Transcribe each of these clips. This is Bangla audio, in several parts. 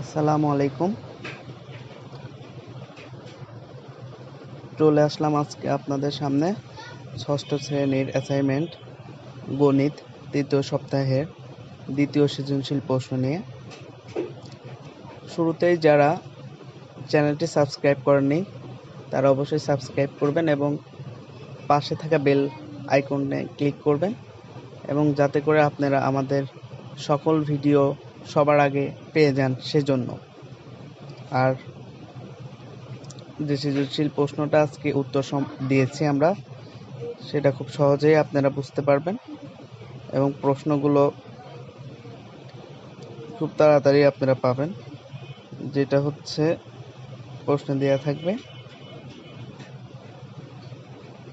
আসসালামু আলাইকুম। চলে আসলাম আজকে আপনাদের সামনে ষষ্ঠ শ্রেণির অ্যাসাইনমেন্ট গণিত তৃতীয় সপ্তাহের দ্বিতীয় সৃজনশীল প্রশ্ন নিয়ে। শুরুতেই যারা চ্যানেলটি সাবস্ক্রাইব করেননি, তারা অবশ্যই সাবস্ক্রাইব করবেন এবং পাশে থাকা বেল আইকনে ক্লিক করবেন এবং যাতে করে আপনারা আমাদের সকল ভিডিও সবার আগে পেয়ে যান সেজন্য। আর যে সৃজনশীল প্রশ্নটা আজকে উত্তর দিয়েছি আমরা। সেটা খুব সহজেই আপনারা বুঝতে পারবেন এবং প্রশ্নগুলো খুব তাড়াতাড়ি আপনারা পাবেন। যেটা হচ্ছে, প্রশ্ন দেওয়া থাকবে,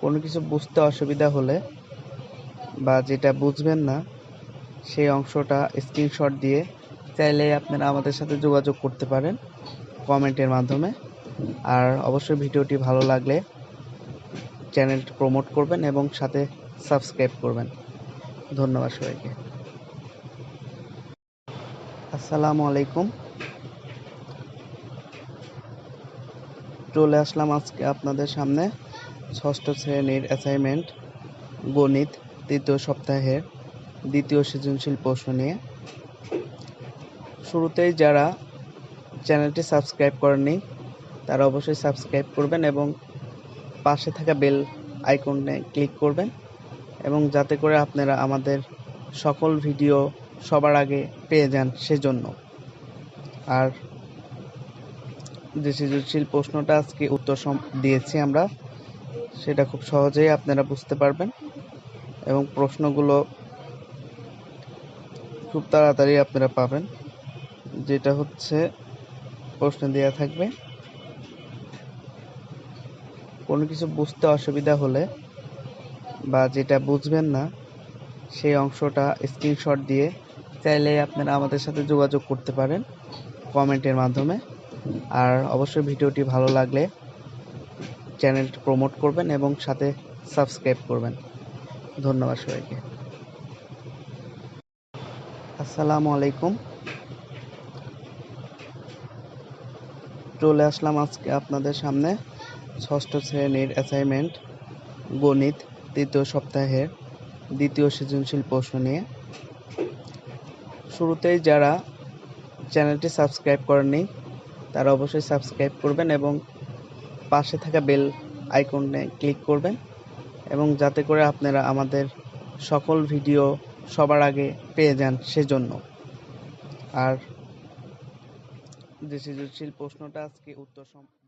কোনো কিছু বুঝতে অসুবিধা হলে বা যেটা বুঝবেন না সেই অংশটা স্ক্রিনশট দিয়ে চাইলে আপনারা আমাদের সাথে যোগাযোগ করতে পারেন কমেন্টের মাধ্যমে। আর অবশ্যই ভিডিওটি ভালো লাগলে চ্যানেলটি প্রমোট করবেন এবং সাথে সাবস্ক্রাইব করবেন। ধন্যবাদ সবাইকে। আসসালামু আলাইকুম। চলে আসলাম আজকে আপনাদের সামনে ষষ্ঠ শ্রেণির অ্যাসাইনমেন্ট গণিত তৃতীয় সপ্তাহের দ্বিতীয় সৃজনশীল প্রশ্ন নিয়ে। শুরুতেই যারা চ্যানেলটি সাবস্ক্রাইব করেননি, তারা অবশ্যই সাবস্ক্রাইব করবেন এবং পাশে থাকা বেল আইকনে ক্লিক করবেন এবং যাতে করে আপনারা আমাদের সকল ভিডিও সবার আগে পেয়ে যান সেজন্য। আর যে সৃজনশীল প্রশ্নটা আজকে উত্তর দিয়েছি আমরা, সেটা খুব সহজেই আপনারা বুঝতে পারবেন এবং প্রশ্নগুলো খুব তাড়াতাড়ি আপনারা পাবেন। যেটা হচ্ছে, প্রশ্ন দেওয়া থাকবে। কোনো কিছু বুঝতে অসুবিধা হলে বা যেটা বুঝবেন না, সেই অংশটা স্ক্রিনশট দিয়ে চাইলে আপনারা আমাদের সাথে যোগাযোগ করতে পারেন কমেন্টের মাধ্যমে। আর অবশ্যই ভিডিওটি ভালো লাগলে চ্যানেলটি প্রমোট করবেন এবং সাথে সাবস্ক্রাইব করবেন। ধন্যবাদ সবাইকে। আসসালামু আলাইকুম। চলে আসলাম আজকে আপনাদের সামনে ষষ্ঠ শ্রেণির অ্যাসাইনমেন্ট গণিত তৃতীয় সপ্তাহের দ্বিতীয় সৃজনশীল প্রশ্ন নিয়ে। শুরুতেই যারা চ্যানেলটি সাবস্ক্রাইব করেননি, তারা অবশ্যই সাবস্ক্রাইব করবেন এবং পাশে থাকা বেল আইকনে ক্লিক করবেন এবং যাতে করে আপনারা আমাদের সকল ভিডিও সবার আগে পেয়ে যান সেজন্য। আর যে সৃজনশীল প্রশ্নটা আজকে উত্তর সম-